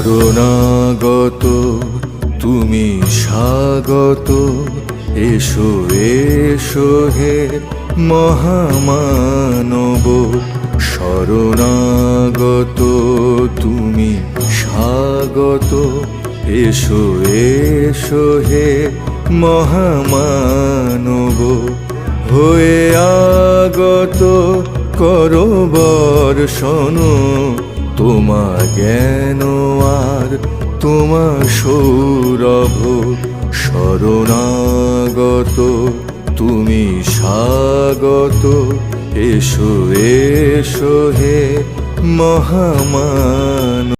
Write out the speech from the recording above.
শরণাগত তুমি স্বাগত। এসো এসো হে মহামানব শরণাগত, তুমি স্বাগত। এসো এসো হে মহামানব হয়ে আগত করো বর্ষণ তোমা জ্ঞান তোমা সৌরভ শরণাগত তুমি স্বাগত। এসো এসো হে মহামান